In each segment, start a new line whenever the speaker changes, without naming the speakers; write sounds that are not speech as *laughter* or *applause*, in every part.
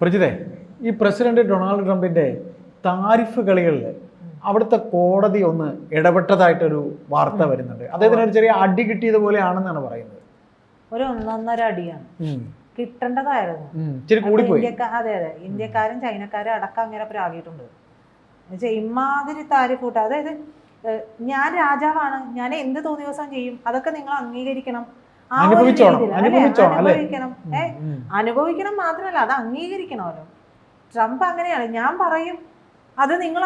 പ്രജിതേ ഈ president Donald ട്രംപിന്റെ tariff കളികളിൽ അവിടുത്തെ കോടതി ഒന്ന് ഇടപെട്ടതായിട്ടൊരു വാർത്ത വരുന്നുണ്ട്. അദ്ദേഹത്തിന് ഒരു ചെറിയ അടി കിട്ടിയത് പോലെയാണെന്നാണ് പറയുന്നത്.
ഒരു ഒന്നൊന്നര അടിയാണ്. കിട്ടേണ്ടതായിരുന്നു.
ഇച്ചിരി
അത്
കൂടിപ്പോയി.
ഇന്ത്യക്കാ അതെ അതെ. ഇന്ത്യക്കാരും ചൈനക്കാരും അടക്കം അങ്ങനെ പ്രാഗിയിട്ടുണ്ട് എന്നുവെച്ചാൽ ഇമാതിരി താരിഫ് കൂട്ട അതായത് ഞാൻ രാജാവാണ്. ഞാൻ എന്ത് തോന്നിയ ദിവസം ചെയ്യും? അതൊക്കെ നിങ്ങൾ അംഗീകരിക്കണം.
അനുഭവിച്ചോണം,
അനുഭവിക്കണം. അനുഭവിക്കണം മാത്രമല്ല അത് അംഗീകരിക്കണമല്ലോ. ട്രംപ് അങ്ങനെയാണ് ഞാൻ പറയും അത് നിങ്ങൾ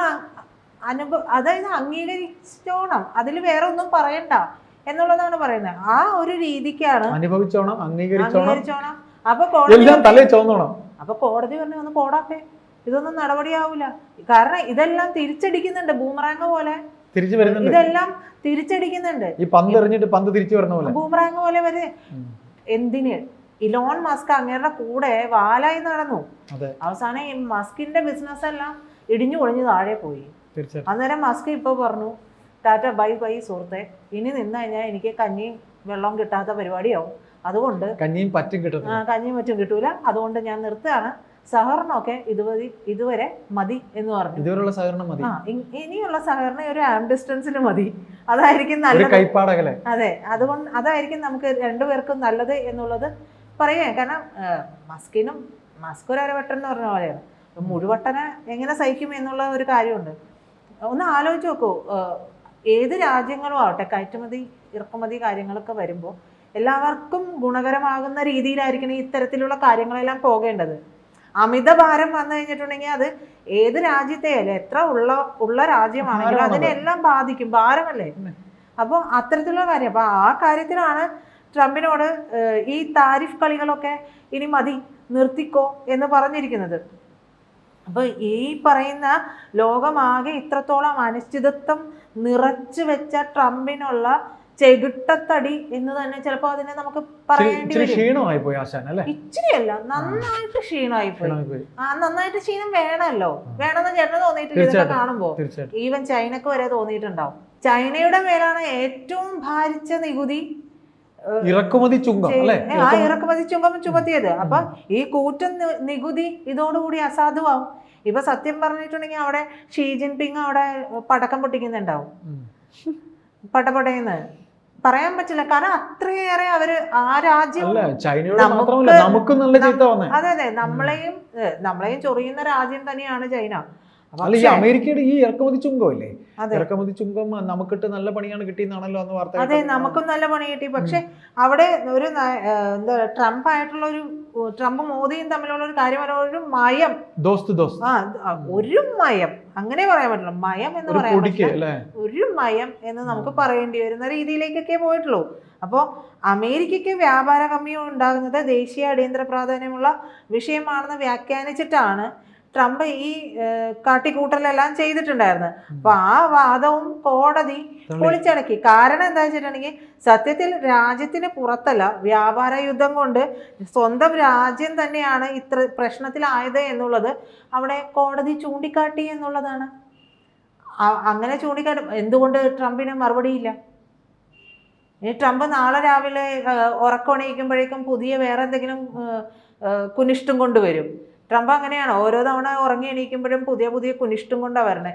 അനുഭവ അതായത് അംഗീകരിച്ചോണം അതിൽ വേറെ ഒന്നും പറയണ്ട എന്നുള്ളതാണ് പറയുന്നത്. ആ ഒരു രീതിക്കാണ്
അനുഭവിച്ചോണം അംഗീകരിച്ചോണം.
അപ്പൊ അപ്പൊ കോടതി പറഞ്ഞു ഒന്ന് പോടാപ്പേ ഇതൊന്നും നടപടിയാവൂല. കാരണം ഇതെല്ലാം തിരിച്ചടിക്കുന്നുണ്ട് ബൂമറാങ് പോലെ.
തിരിച്ചു വരുന്നുണ്ട്.
ഇതെല്ലാം തിരിച്ചടിക്കുന്നുണ്ട്.
ഈ പന്ത് എറിഞ്ഞിട്ട് പന്ത് തിരിച്ചു വരുന്ന പോലെ.
ബൂമറാങ് പോലെ വരെ. എന്തിന്? ഇലോൺ മസ്ക് അങ്ങേരുടെ കൂടെ വാലായി നടന്നു. അവസാനം ഈ മസ്കിന്റെ ബിസിനസ് എല്ലാം ഇടിഞ്ഞു പൊളിഞ്ഞു താഴെ പോയി. അന്നേരം മസ്ക് ഇപ്പൊ പറഞ്ഞു ടാറ്റ ബൈ ബൈ സുഹൃത്തെ. ഇനി നിന്ന് കഴിഞ്ഞാൽ എനിക്ക് കഞ്ഞിയും വെള്ളവും കിട്ടാത്ത പരിപാടിയാവും. അതുകൊണ്ട്
കഞ്ഞിയും പറ്റും കിട്ടുന്നത്
കഞ്ഞിയും പറ്റും കിട്ടൂല. അതുകൊണ്ട് ഞാൻ നിർത്തുകയാണ്. സഹകരണമൊക്കെ ഇതുവരെ ഇതുവരെ മതി എന്ന് പറഞ്ഞു.
ഇതുവരെയുള്ള സഹകരണം മതി.
ആ ഇനിയുള്ള സഹകരണം ഒരു ആം ഡിസ്റ്റൻസിൽ മതി. അതായിരിക്കും നല്ലത്. അതെ അതുകൊണ്ട് അതായിരിക്കും നമുക്ക് രണ്ടുപേർക്കും നല്ലത് എന്നുള്ളത് പറയാം. കാരണം മസ്കിനും മസ്ക് ഒരു അരവട്ടൻ എന്ന് പറഞ്ഞ പോലെയാണ് മുഴുവട്ടനെ എങ്ങനെ സഹിക്കും എന്നുള്ള ഒരു കാര്യമുണ്ട്. ഒന്ന് ആലോചിച്ച് നോക്കൂ. ഏത് രാജ്യങ്ങളും ആവട്ടെ കയറ്റുമതി ഇറക്കുമതി കാര്യങ്ങളൊക്കെ വരുമ്പോൾ എല്ലാവർക്കും ഗുണകരമാകുന്ന രീതിയിലായിരിക്കണം ഇത്തരത്തിലുള്ള കാര്യങ്ങളെല്ലാം പോകേണ്ടത്. അമിത ഭാരം വന്നു കഴിഞ്ഞിട്ടുണ്ടെങ്കിൽ അത് ഏത് രാജ്യത്തെയല്ലേ എത്ര ഉള്ള ഉള്ള രാജ്യമാണെങ്കിലും. അതിനെല്ലാം ബാധിക്കും. ഭാരമല്ലേ? അപ്പോൾ അത്തരത്തിലുള്ള കാര്യം. അപ്പോൾ ആ കാര്യത്തിലാണ് ട്രംപിനോട് ഈ താരിഫ് കളികളൊക്കെ ഇനി മതി നിർത്തിക്കോ എന്ന് പറഞ്ഞിരിക്കുന്നത്. അപ്പോൾ ഈ പറയുന്ന ലോകമാകെ ഇത്രത്തോളം അനിശ്ചിതത്വം നിറച്ചു വെച്ച ട്രംപിനുള്ള ചെകിട്ടത്തടി എന്ന് തന്നെ ചിലപ്പോ അതിനെ നമുക്ക് പറയേണ്ടി
ക്ഷീണമായി പോയി ആശാൻ അല്ലേ?
ഇച്ചിരിയല്ല നന്നായിട്ട് ക്ഷീണമായി പോയി ആ നന്നായിട്ട് ക്ഷീണം വേണമല്ലോ. വേണമെന്ന് ചേട്ടന് തോന്നിയിട്ടില്ല ഇതൊക്കെ
കാണുമ്പോ.
ഈവൻ ചൈനക്ക് വരെ തോന്നിയിട്ടുണ്ടാവും. ചൈനയുടെ മേലാണ് ഏറ്റവും ഭാരിച്ച നികുതി
ഇറക്കുമതി ചുങ്കം
ആ ഇറക്കുമതി ചുങ്കം ചുമത്തിയത്. അപ്പൊ ഈ കൂറ്റൻ നികുതി ഇതോടുകൂടി അസാധുവാകും ഇപ്പൊ സത്യം പറഞ്ഞിട്ടുണ്ടെങ്കിൽ അവിടെ ഷീ ജിൻപിങ് അവിടെ പടക്കം പൊട്ടിക്കുന്നുണ്ടാവും. പടപടയെന്ന് പറയാൻ പറ്റില്ല. കാരണം അത്രയേറെ അവർ ആ രാജ്യം നമുക്ക് അതെ അതെ. നമ്മളെയും നമ്മളെയും ചൊറിയുന്ന രാജ്യം തന്നെയാണ് ചൈന.
അല്ല ഈ അമേരിക്കയുടെ ഈ ഇറക്കുമതി ചുങ്കം അല്ലേ
അതെ.
ഇറക്കുമതി ചുങ്കം നമുക്കിട്ട് നല്ല പണിയാണ് കിട്ടിയെന്നാണല്ലോ അന്ന് വാർത്ത
അതെ. നമുക്കും നല്ല പണി കിട്ടി. പക്ഷെ അവിടെ ഒരു എന്താ ട്രംപ് ആയിട്ടുള്ള ഒരു ട്രംപ് മോദിയും തമ്മിലുള്ള ഒരു കാര്യം ഒരു മയം.
ദോസ്ത് ദോസ്ത്.
ആ ആ, ഒരു മയം. അങ്ങനെ പറയാൻ പറ്റില്ല. മയം എന്ന് പറയാൻ പറ്റില്ല. ഒരു മയം എന്ന് നമുക്ക് പറയേണ്ടി വരുന്ന രീതിയിലേക്കൊക്കെ പോയിട്ടുള്ളൂ. അപ്പോൾ അമേരിക്കയ്ക്ക് വ്യാപാര കമ്മിയും ഉണ്ടാകുന്നത് ദേശീയ അടിയന്തര പ്രാധാന്യമുള്ള വിഷയമാണെന്ന് വ്യാഖ്യാനിച്ചിട്ടാണ് ട്രംപ് ഈ കാട്ടിക്കൂട്ടലെല്ലാം ചെയ്തിട്ടുണ്ടായിരുന്നു. അപ്പൊ ആ വാദവും കോടതി. പൊളിച്ചടക്കി. കാരണം എന്താ വെച്ചിട്ടുണ്ടെങ്കിൽ സത്യത്തിൽ രാജ്യത്തിന് പുറത്തല്ല വ്യാപാര യുദ്ധം കൊണ്ട് സ്വന്തം രാജ്യം തന്നെയാണ് ഇത്ര പ്രശ്നത്തിലായത് എന്നുള്ളത് അവിടെ കോടതി ചൂണ്ടിക്കാട്ടി എന്നുള്ളതാണ്. അങ്ങനെ ചൂണ്ടിക്കാട്ടും. എന്തുകൊണ്ട് ട്രംപിന് മറുപടിയില്ല ഇനി ട്രംപ് നാളെ രാവിലെ ഉറക്കമണിയിക്കുമ്പോഴേക്കും പുതിയ വേറെ എന്തെങ്കിലും കുനിഷ്ടം കൊണ്ടുവരും. ട്രംപ് അങ്ങനെയാണ്. ഓരോ തവണ ഉറങ്ങി എണീക്കുമ്പോഴും പുതിയ പുതിയ കുനിഷ്ടം കൊണ്ടാ വരണേ.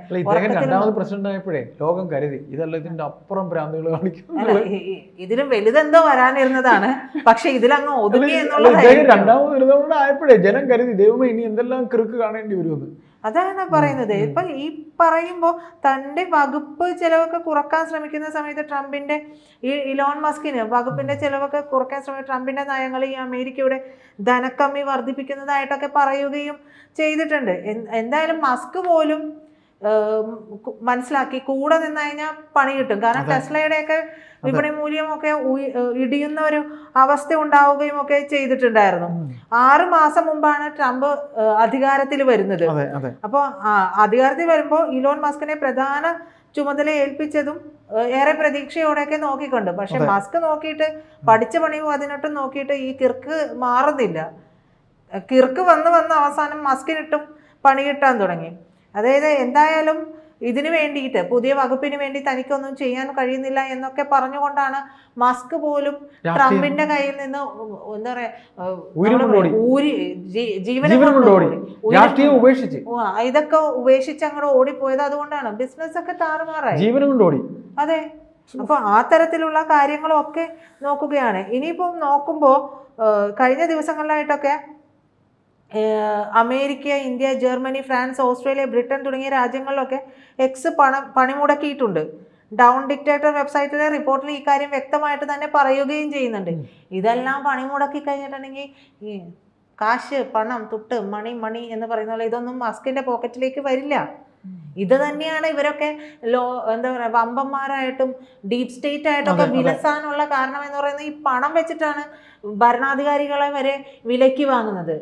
രണ്ടാമത് പ്രസിഡന്റ് ആയപ്പോഴേ ലോകം കരുതി. ഇതല്ല ഇതിന്റെ അപ്പുറം ഭ്രാന്തികൾ
ഇതിലും വലുതെന്തോ വരാനിരുന്നതാണ്. പക്ഷെ ഇതിലങ്ങ് ഒതുങ്ങി എന്നുള്ളത്
രണ്ടാമത് രണ്ടാമത് തവണ ആയപ്പോഴേ ജനം കരുതി ദൈവമേ ഇനി എന്തെല്ലാം കൃക്ക് കാണേണ്ടി വരുമെന്ന്.
അതാണ് പറയുന്നത്. ഇപ്പൊ ഈ പറയുമ്പോൾ തന്റെ വകുപ്പ് ചെലവൊക്കെ കുറയ്ക്കാൻ ശ്രമിക്കുന്ന സമയത്ത് ട്രംപിന്റെ ഈ ഇലോൺ മസ്കിന് വകുപ്പിന്റെ ചെലവൊക്കെ കുറയ്ക്കാൻ ശ്രമിക്കുന്ന ട്രംപിന്റെ നയങ്ങൾ ഈ അമേരിക്കയുടെ ധനക്കമ്മി വർദ്ധിപ്പിക്കുന്നതായിട്ടൊക്കെ പറയുകയും ചെയ്തിട്ടുണ്ട്. എന്തായാലും മസ്ക് പോലും മനസ്സിലാക്കി കൂടെ നിന്ന് കഴിഞ്ഞാൽ പണി കിട്ടും. കാരണം
ടെസ്ലയുടെ
ടെസ്ലയുടെയൊക്കെ വിപണി മൂല്യമൊക്കെ ഇടിയുന്ന ഒരു അവസ്ഥ ഉണ്ടാവുകയും ഒക്കെ ചെയ്തിട്ടുണ്ടായിരുന്നു. ആറ് മാസം മുമ്പാണ് ട്രംപ് അധികാരത്തിൽ വരുന്നത്. അപ്പോൾ അധികാരത്തിൽ വരുമ്പോൾ ഇലോൺ മസ്കിനെ പ്രധാന ചുമതല ഏൽപ്പിച്ചതും ഏറെ പ്രതീക്ഷയോടെയൊക്കെ നോക്കിക്കൊണ്ട്. പക്ഷെ
മാസ്ക്
മസ്ക് നോക്കിയിട്ട് പഠിച്ച പണിയും അതിനൊട്ടും നോക്കിയിട്ട് ഈ കിർക്ക് മാറുന്നില്ല. കിർക്ക് വന്ന് വന്ന് അവസാനം മസ്കിനിട്ടും പണി കിട്ടാൻ തുടങ്ങി. അതായത് എന്തായാലും ഇതിനു വേണ്ടിയിട്ട് പുതിയ വകുപ്പിന് വേണ്ടി തനിക്കൊന്നും ചെയ്യാൻ കഴിയുന്നില്ല എന്നൊക്കെ പറഞ്ഞുകൊണ്ടാണ് മസ്ക് പോലും ട്രംപിന്റെ കയ്യിൽ നിന്ന് എന്താ പറയാ
ഉപേക്ഷിച്ച്.
ഇതൊക്കെ ഉപേക്ഷിച്ച് അങ്ങോട്ട് ഓടിപ്പോയത് അതുകൊണ്ടാണ്. ബിസിനസ് ഒക്കെ താറുമാറായി.
ജീവനും കൊണ്ട് ഓടി
അതെ. അപ്പൊ ആ തരത്തിലുള്ള കാര്യങ്ങളൊക്കെ നോക്കുകയാണ്. ഇനിയിപ്പം നോക്കുമ്പോൾ കഴിഞ്ഞ ദിവസങ്ങളിലായിട്ടൊക്കെ America India Germany France Australia Britain തുടങ്ങിയ രാജ്യങ്ങളിലൊക്കെ എക്സ് പണം പണിമുടക്കിയിട്ടുണ്ട്. ഡൗൺ ഡിക്റ്റേറ്റർ വെബ്സൈറ്റിലെ റിപ്പോർട്ടിൽ ഈ കാര്യം വ്യക്തമായിട്ട് തന്നെ പറയുകയും ചെയ്യുന്നുണ്ട്. ഇതെല്ലാം പണിമുടക്കി കഴിഞ്ഞിട്ടുണ്ടെങ്കിൽ കാശ് പണം തുട്ട് മണി മണി എന്ന് പറയുന്ന പോലെ ഇതൊന്നും മസ്കിന്റെ പോക്കറ്റിലേക്ക് വരില്ല. ഇത് തന്നെയാണ് ഇവരൊക്കെ ലോ എന്താ പറയുക വമ്പന്മാരായിട്ടും ഡീപ് സ്റ്റേറ്റ് ആയിട്ടൊക്കെ. വിലസാനുള്ള കാരണം എന്ന് പറയുന്നത് ഈ പണം വെച്ചിട്ടാണ് ഭരണാധികാരികളെ വരെ വിലക്ക് വാങ്ങുന്നത്.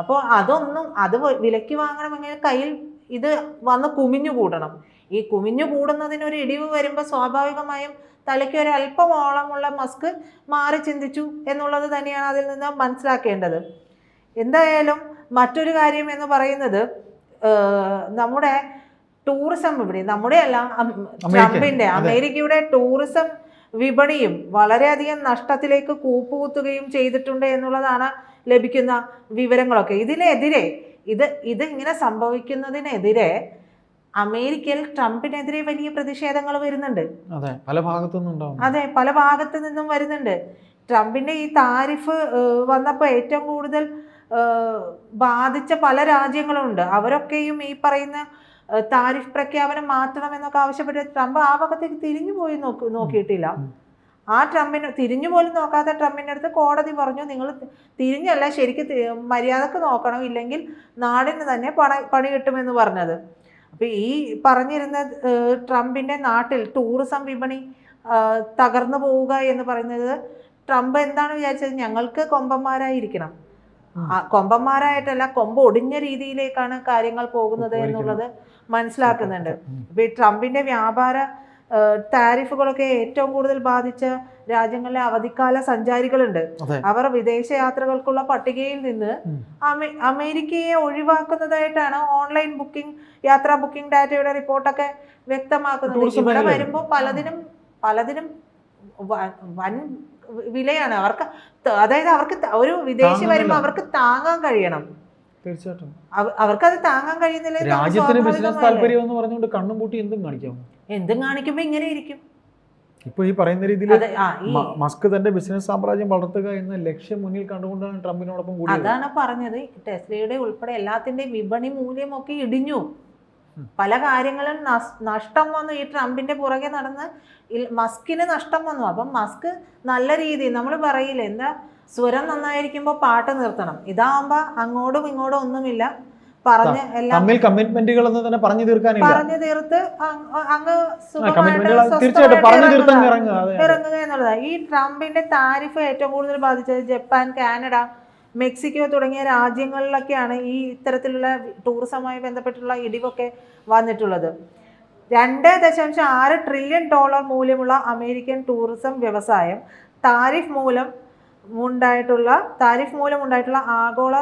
അപ്പോൾ അതൊന്നും അത് വിലക്ക് വാങ്ങണമെങ്കിൽ കയ്യിൽ ഇത് വന്ന് കുമിഞ്ഞു കൂടണം. ഈ കുമിഞ്ഞു കൂടുന്നതിന് ഒരു ഇടിവ് വരുമ്പോൾ സ്വാഭാവികമായും തലയ്ക്ക് ഒരു അല്പമോളമുള്ള മസ്ക് മാറി ചിന്തിച്ചു എന്നുള്ളത് തന്നെയാണ് അതിൽ നിന്ന് മനസ്സിലാക്കേണ്ടത്. എന്തായാലും മറ്റൊരു കാര്യം എന്ന് പറയുന്നത് നമ്മുടെ ടൂറിസം വിപണി നമ്മുടെ അല്ല ട്രംപിന്റെ അമേരിക്കയുടെ ടൂറിസം വിപണിയും വളരെയധികം നഷ്ടത്തിലേക്ക് കൂപ്പുകുത്തുകയും ചെയ്തിട്ടുണ്ട് എന്നുള്ളതാണ് ലഭിക്കുന്ന വിവരങ്ങളൊക്കെ. ഇതിനെതിരെ ഇത് ഇത് ഇങ്ങനെ സംഭവിക്കുന്നതിനെതിരെ അമേരിക്കയിൽ ട്രംപിനെതിരെ വലിയ പ്രതിഷേധങ്ങൾ വരുന്നുണ്ട്.
അതെ പല ഭാഗത്തുനിന്നും ഉണ്ടാവും
അതെ പല ഭാഗത്തു നിന്നും വരുന്നുണ്ട്. ട്രംപിന്റെ ഈ താരിഫ് വന്നപ്പോൾ ഏറ്റവും കൂടുതൽ ബാധിച്ച പല രാജ്യങ്ങളുണ്ട് അവരൊക്കെയും ഈ പറയുന്ന താരിഫ് പ്രഖ്യാപനം മാറ്റണമെന്നൊക്കെ ആവശ്യപ്പെട്ട് ട്രംപ് ആ ഭാഗത്തേക്ക് തിരിഞ്ഞു പോയി നോക്കി നോക്കിയിട്ടില്ല. ആ ട്രംപിന് തിരിഞ്ഞു പോലും നോക്കാത്ത ട്രംപിന്റെ അടുത്ത് കോടതി പറഞ്ഞു നിങ്ങൾ തിരിഞ്ഞല്ല ശരിക്കും മര്യാദയ്ക്ക് നോക്കണം ഇല്ലെങ്കിൽ നാടിന് തന്നെ പണ പണി കിട്ടുമെന്ന് പറഞ്ഞത്. അപ്പോൾ ഈ പറഞ്ഞിരുന്ന ട്രംപിന്റെ നാട്ടിൽ ടൂറിസം വിപണി തകർന്നു പോവുക എന്ന് പറയുന്നത് ട്രംപ് എന്താണ് വിചാരിച്ചത്? ഞങ്ങൾക്ക് കൊമ്പന്മാരായിരിക്കണം. കൊമ്പന്മാരായിട്ടല്ല കൊമ്പ് ഒടിഞ്ഞ രീതിയിലേക്കാണ് കാര്യങ്ങൾ പോകുന്നത്. എന്നുള്ളത് മനസ്സിലാക്കുന്നുണ്ട്. ഇപ്പൊ ഈ ട്രംപിന്റെ വ്യാപാര താരിഫുകളൊക്കെ ഏറ്റവും കൂടുതൽ ബാധിച്ച രാജ്യങ്ങളിലെ അവധിക്കാല സഞ്ചാരികളുണ്ട്. അവർ വിദേശ യാത്രകൾക്കുള്ള പട്ടികയിൽ നിന്ന് അമേരിക്കയെ ഒഴിവാക്കുന്നതായിട്ടാണ് ഓൺലൈൻ ബുക്കിംഗ് യാത്രാ ബുക്കിംഗ് ഡാറ്റയുടെ റിപ്പോർട്ടൊക്കെ വ്യക്തമാക്കുന്നത്. ഇവിടെ. വരുമ്പോൾ പലതിനും പലതിനും വൻ വിലയാണ്. അവർക്ക് അതായത് അവർക്ക് ഒരു വിദേശി. വരുമ്പോൾ അവർക്ക് താങ്ങാൻ കഴിയണം.
തീർച്ചയായിട്ടും.
അവ- അവർക്കത് താങ്ങാൻ കഴിയുന്നില്ല
രാജ്യത്തിന് ബിസിനസ് താല്പര്യം എന്ന് പറഞ്ഞുകൊണ്ട് കണ്ണും പൂട്ടി എന്തും കാണിക്കാം
എന്തും കാണിക്കുമ്പോ ഇങ്ങനെ ഇരിക്കും.
ഇപ്പൊ ഈ പറയുന്ന രീതിയിൽ മസ്ക് തന്റെ ബിസിനസ് സാമ്രാജ്യം വളർത്തുക എന്ന ലക്ഷ്യം മുന്നിൽ കണ്ടുകൊണ്ടാണ് ട്രംപിനോടൊപ്പം കൂടിയത്.
അതാണ് പറഞ്ഞത്. ടെസ്ലയുടെ ഉൾപ്പെടെ എല്ലാത്തിന്റെയും വിപണി മൂല്യമൊക്കെ ഇടിഞ്ഞു. പല കാര്യങ്ങളും നഷ്- നഷ്ടം വന്നു. ഈ ട്രംപിന്റെ പുറകെ നടന്ന് മസ്കിന് നഷ്ടം വന്നു. അപ്പം മസ്ക് നല്ല രീതിയിൽ നമ്മൾ പറയില്ല എന്താ സ്വരം നന്നായിരിക്കുമ്പോൾ പാട്ട് നിർത്തണം. ഇതാവുമ്പോ അങ്ങോട്ടും ഇങ്ങോട്ടും ഒന്നുമില്ല. പറഞ്ഞ് എല്ലാം
തമ്മിൽ കമ്മിറ്റ്മെന്റുകൾ എന്ന് തന്നെ പറഞ്ഞു തീർക്കാനില്ല.
പറഞ്ഞു തീർത്ത് അങ്ങ്
തീർച്ചയായിട്ടും പറഞ്ഞു.
ഇറങ്ങുക. എന്നുള്ളതാണ് ഈ ട്രംപിന്റെ താരിഫ് ഏറ്റവും കൂടുതൽ ബാധിച്ചത് ജപ്പാൻ കാനഡ മെക്സിക്കോ തുടങ്ങിയ രാജ്യങ്ങളിലൊക്കെയാണ് ഈ ഇത്തരത്തിലുള്ള ടൂറിസവുമായി ബന്ധപ്പെട്ടുള്ള ഇടിവൊക്കെ വന്നിട്ടുള്ളത്. രണ്ട് ദശാംശം ആറ് ട്രില്യൺ ഡോളർ മൂല്യമുള്ള അമേരിക്കൻ ടൂറിസം വ്യവസായം താരിഫ് മൂലം ഉണ്ടായിട്ടുള്ള താരിഫ് മൂലം ഉണ്ടായിട്ടുള്ള ആഗോള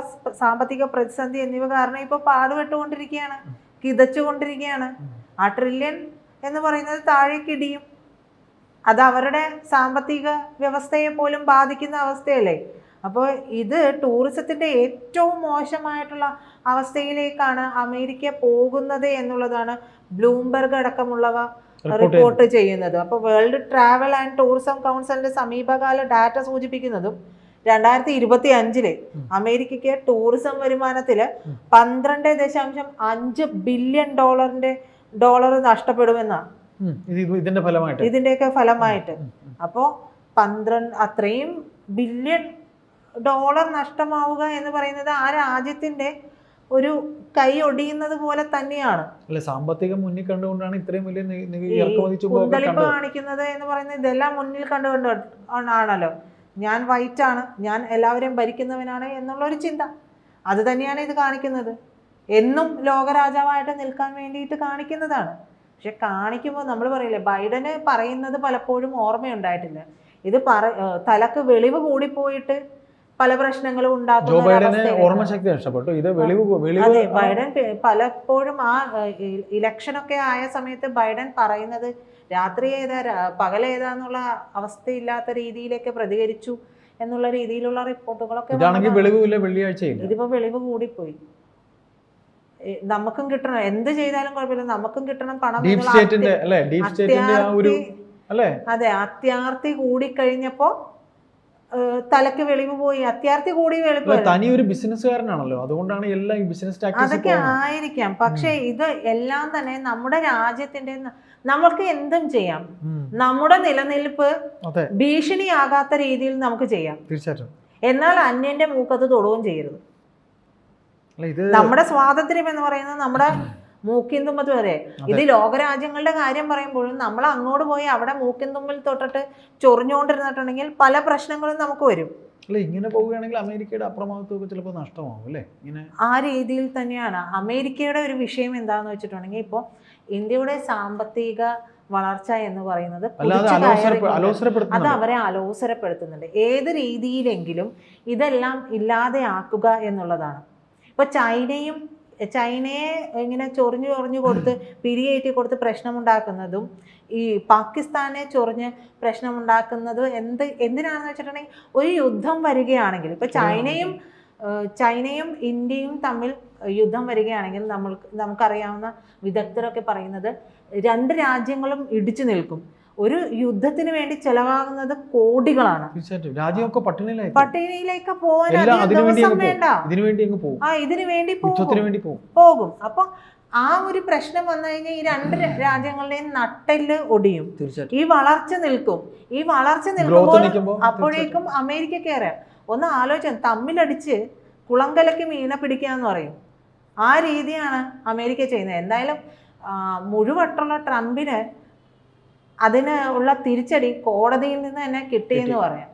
സാമ്പത്തിക പ്രതിസന്ധി എന്നിവ കാരണം ഇപ്പോൾ പാടുപെട്ടുകൊണ്ടിരിക്കുകയാണ് കിതച്ചുകൊണ്ടിരിക്കുകയാണ്. ആ ട്രില്യൺ എന്ന് പറയുന്നത് താഴേക്കിടിയും അത് അവരുടെ സാമ്പത്തിക വ്യവസ്ഥയെ പോലും ബാധിക്കുന്ന അവസ്ഥയല്ലേ? അപ്പോൾ ഇത് ടൂറിസത്തിന്റെ ഏറ്റവും മോശമായിട്ടുള്ള അവസ്ഥയിലേക്കാണ് അമേരിക്ക പോകുന്നത് എന്നുള്ളതാണ് ബ്ലൂംബർഗ് അടക്കമുള്ളവ
റിപ്പോർട്ട്
ചെയ്യുന്നത്. അപ്പോൾ വേൾഡ് ട്രാവൽ ആൻഡ് ടൂറിസം കൗൺസിലിന്റെ സമീപകാല ഡാറ്റ സൂചിപ്പിക്കുന്നതും രണ്ടായിരത്തി ഇരുപത്തി അഞ്ചിൽ അമേരിക്കയ്ക്ക് ടൂറിസം
വരുമാനത്തിൽ.
പന്ത്രണ്ട് ദശാംശം അഞ്ച് ബില്യൺ ഡോളറിന്റെ ഡോളർ നഷ്ടപ്പെടുമെന്നാണ് ഇതിന്റെയൊക്കെ ഫലമായിട്ട്. അപ്പോൾ പന്ത്രണ്ട് അത്രയും ബില്യൺ ഡോളർ നഷ്ടമാവുക എന്ന് പറയുന്നത് ആ രാജ്യത്തിന്റെ ഒരു കൈ ഒടിയുന്നത് പോലെ തന്നെയാണ്.
അല്ലെ സാമ്പത്തിക മുന്നിൽ കണ്ടുകൊണ്ടാണ് ഇത്രയും വലിയ
കുന്തളിപ്പ് കാണിക്കുന്നത് എന്ന് പറയുന്നത് ഇതെല്ലാം മുന്നിൽ കണ്ടുകൊണ്ട് ആണല്ലോ. ഞാൻ വൈറ്റ് ആണ്. ഞാൻ എല്ലാവരെയും ഭരിക്കുന്നവനാണ് എന്നുള്ള ഒരു ചിന്ത. അത് തന്നെയാണ് ഇത് കാണിക്കുന്നത്. എന്നും ലോകരാജാവായിട്ട് നിൽക്കാൻ വേണ്ടിയിട്ട് കാണിക്കുന്നതാണ്. പക്ഷെ കാണിക്കുമ്പോൾ നമ്മൾ പറയില്ലേ ബൈഡന് പറയുന്നത് പലപ്പോഴും ഓർമ്മയുണ്ടായിട്ടില്ല. ഇത് പറ തലക്ക് വെളിവ് കൂടിപ്പോയിട്ട് പല പ്രശ്നങ്ങളും
ജോ
ഉണ്ടാക്കുന്ന
ബൈഡന് ഓർമ്മശക്തി നഷ്ടപ്പെട്ടു. ഇത് വെളിവ്
അതെ ബൈഡൻ പലപ്പോഴും ആ ഇലക്ഷൻ ഒക്കെ ആയ സമയത്ത് ബൈഡൻ പറയുന്നത് രാത്രി ഏതാ പകൽ പകലേതാന്നുള്ള അവസ്ഥയില്ലാത്ത രീതിയിലേക്ക് പ്രതികരിച്ചു എന്നുള്ള രീതിയിലുള്ള റിപ്പോർട്ടുകളൊക്കെ
ഇതാണെങ്കിൽ. വെളിവില്ല
ഇതിപ്പോ വെളിവ് കൂടിപ്പോയി. നമുക്കും കിട്ടണം. എന്ത് ചെയ്താലും കുഴപ്പമില്ല. നമുക്കും കിട്ടണം പണം
അല്ലേ?
അതെ അത്യാർത്തി കൂടിക്കഴിഞ്ഞപ്പോ തലക്ക് വെളിവ് പോയി അത്യാർത്ഥി കൂടി
തനിയൊരു തനി ഒരു ബിസിനസ്സുകാരനാണല്ലോ. അതുകൊണ്ടാണ് എല്ലാം ബിസിനസ്
അതൊക്കെ ആയിരിക്കാം. പക്ഷെ ഇത് എല്ലാം തന്നെ നമ്മുടെ രാജ്യത്തിന്റെ നമ്മൾക്ക് എന്തും ചെയ്യാം. നമ്മുടെ നിലനിൽപ്പ് ഭീഷണിയാകാത്ത രീതിയിൽ നമുക്ക് ചെയ്യാം.
തീർച്ചയായിട്ടും.
എന്നാൽ അന്യന്റെ മൂക്കത്ത് തൊടുകയും ചെയ്യരുത്. നമ്മുടെ സ്വാതന്ത്ര്യം എന്ന് പറയുന്നത് നമ്മുടെ *laughs* മൂക്കിൻ തുമ്പത്ത് വരെ ഇത് ലോകരാജ്യങ്ങളുടെ കാര്യം പറയുമ്പോഴും നമ്മൾ അങ്ങോട്ട് പോയി അവിടെ മൂക്കിന്തുമ്പിൽ തൊട്ടിട്ട് ചൊറിഞ്ഞുകൊണ്ടിരുന്നിട്ടുണ്ടെങ്കിൽ പല പ്രശ്നങ്ങളും നമുക്ക് വരും.
അല്ല ഇങ്ങനെ പോവുകയാണെങ്കിൽ അമേരിക്കയുടെ അപ്രമാദിത്വമൊക്കെ ചിലപ്പോൾ നഷ്ടമാവും അല്ലേ? ഇങ്ങനെ
ആ രീതിയിൽ തന്നെയാണ്. അമേരിക്കയുടെ ഒരു വിഷയം എന്താണെന്ന് വെച്ചിട്ടുണ്ടെങ്കിൽ ഇപ്പോൾ ഇന്ത്യയുടെ സാമ്പത്തിക വളർച്ച എന്ന് പറയുന്നത് അത് അവരെ അലോസരപ്പെടുത്തുന്നുണ്ട്. ഏത് രീതിയിലെങ്കിലും ഇതെല്ലാം ഇല്ലാതെയാക്കുക എന്നുള്ളതാണ്. ഇപ്പൊ ചൈനയും ചൈനയെ ഇങ്ങനെ ചൊറിഞ്ഞു ചൊറിഞ്ഞു കൊടുത്ത് പിരിയേറ്റി കൊടുത്ത് പ്രശ്നമുണ്ടാക്കുന്നതും ഈ പാകിസ്ഥാനെ ചൊറിഞ്ഞ് പ്രശ്നമുണ്ടാക്കുന്നതും എന്ത് എന്തിനാണെന്ന് വെച്ചിട്ടുണ്ടെങ്കിൽ ഒരു യുദ്ധം വരികയാണെങ്കിൽ ഇപ്പൊ ചൈനയും ചൈനയും ഇന്ത്യയും തമ്മിൽ യുദ്ധം വരികയാണെങ്കിൽ നമ്മൾ നമുക്കറിയാവുന്ന വിദഗ്ധരൊക്കെ പറയുന്നത് രണ്ട് രാജ്യങ്ങളും ഇടിച്ചു നിൽക്കും. ഒരു യുദ്ധത്തിന് വേണ്ടി ചെലവാകുന്നത് കോടികളാണ്.
തീർച്ചയായിട്ടും. രാജ്യമൊക്കെ പട്ടിണിയിലേക്ക്
പട്ടിണിയിലേക്ക് പോകാൻ ദിവസം വേണ്ട. ആ ഇതിനു വേണ്ടി പോകും.
പോകും.
അപ്പൊ ആ ഒരു പ്രശ്നം വന്നു കഴിഞ്ഞാൽ ഈ രണ്ട് രാജ്യങ്ങളുടെയും നട്ടെല്ല് ഒടിയും. ഈ വളർച്ച നിൽക്കും. ഈ വളർച്ച നിൽക്കുമ്പോൾ അപ്പോഴേക്കും അമേരിക്ക അറിയാം ഒന്ന് ആലോചന തമ്മിലടിച്ച് കുളങ്കലയ്ക്ക് മീനെ പിടിക്കുക എന്ന് പറയും. ആ രീതിയാണ് അമേരിക്ക ചെയ്യുന്നത്. എന്തായാലും മുഴുവട്ടുള്ള ട്രംപിന് അതിന് ഉള്ള തിരിച്ചടി കോടതിയിൽ നിന്ന് തന്നെ കിട്ടിയെന്ന് പറയാം.